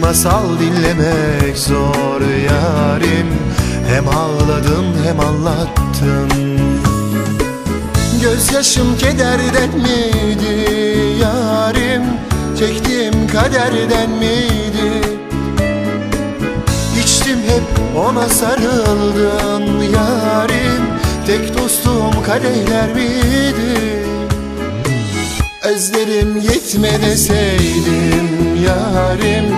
masal dinlemek zor yarim. Hem ağladım hem anlattım Gözyaşım kederden miydi yarim? Çektiğim kaderden miydi? İçtim hep ona sarıldım yarim. Tek dostum kadehler miydi? Özlerim yetme deseydim yarim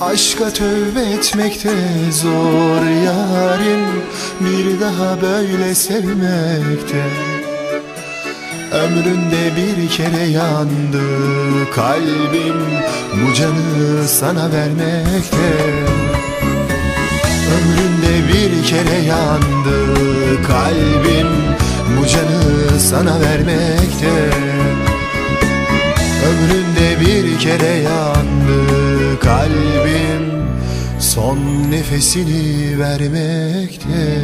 Aşka tövbe etmekte zor yarim. Bir daha böyle sevmekte Ömründe bir kere yandı kalbim. Bu canı sana vermekte Ömründe bir kere yandı kalbim. Bu canı sana vermekte Ömründe bir kere yandı kalbim Son nefesini vermekte